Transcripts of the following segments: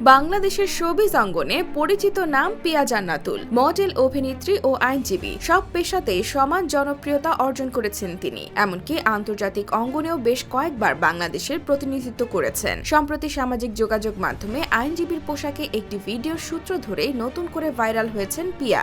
বাংলাদেশের শোবিজ অঙ্গনে পরিচিত নাম পিয়া জান্নাতুল, মডেল, অভিনেত্রী ও আইনজীবী। সব পেশাতেই সমান জনপ্রিয়তা অর্জন করেছেন তিনি। এমনকি আন্তর্জাতিক অঙ্গনেও বেশ কয়েকবার বাংলাদেশের প্রতিনিধিত্ব করেছেন। সম্প্রতি সামাজিক যোগাযোগ মাধ্যমে আইনজীবীর পোশাকে একটি ভিডিওর সূত্র ধরেই নতুন করে ভাইরাল হয়েছেন পিয়া।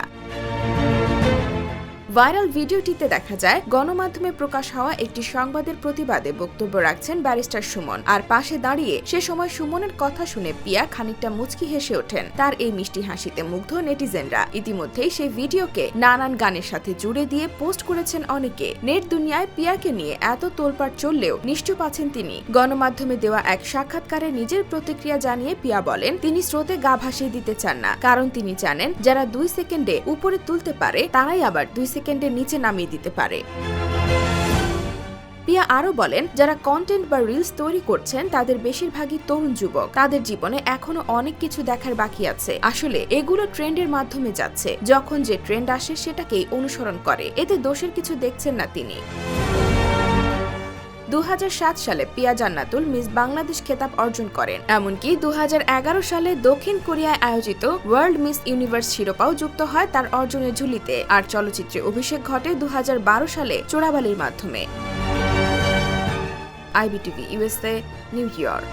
ভাইরাল ভিডিওটিতে দেখা যায়, গণমাধ্যমে প্রকাশ হওয়া একটি সংবাদের প্রতিবাদে বক্তব্য রাখছেন ব্যারিস্টার সুমন। আর পাশে দাঁড়িয়ে সে সময় সুমনের কথা শুনে পিয়া খানিকটা মুচকি হেসে ওঠেন। তার এই মিষ্টি হাসিতে মুগ্ধ নেটিজেনরা। ইতিমধ্যেই সেই ভিডিওকে নানান গানের সাথে জুড়ে দিয়ে পোস্ট করেছেন অনেকে। নেট দুনিয়ায় পিয়াকে নিয়ে এত তোলপাড় চললেও নিশ্চুপ আছেন তিনি। গণমাধ্যমে দেওয়া এক সাক্ষাৎকারে নিজের প্রতিক্রিয়া জানিয়ে পিয়া বলেন, তিনি স্রোতে গা ভাসিয়ে দিতে চান না। কারণ তিনি জানেন, যারা দুই সেকেন্ডে উপরে তুলতে পারে, তারাই আবার দুই সেকেন্ডের নিচে নামিয়ে দিতে পারে। পিয়া আরও বলেন, যারা কন্টেন্ট বা রিলস তৈরি করছেন, তাদের বেশিরভাগই তরুণ যুবক। তাদের জীবনে এখনও অনেক কিছু দেখার বাকি আছে। আসলে এগুলো ট্রেন্ডের মাধ্যমে যাচ্ছে। যখন যে ট্রেন্ড আসে, সেটাকেই অনুসরণ করে। এতে দোষের কিছু দেখছেন না তিনি। দুহাজার সাত সালে পিয়া জান্নাতুল মিস বাংলাদেশ খেতাব অর্জন করেন। এমনকি দু হাজার এগারো সালে দক্ষিণ কোরিয়ায় আয়োজিত ওয়ার্ল্ড মিস ইউনিভার্স শিরোপাও যুক্ত হয় তার অর্জনের ঝুলিতে। আর চলচ্চিত্রে অভিষেক ঘটে দু হাজার বারো সালে চোরাবালির মাধ্যমে। IBTV USA New York.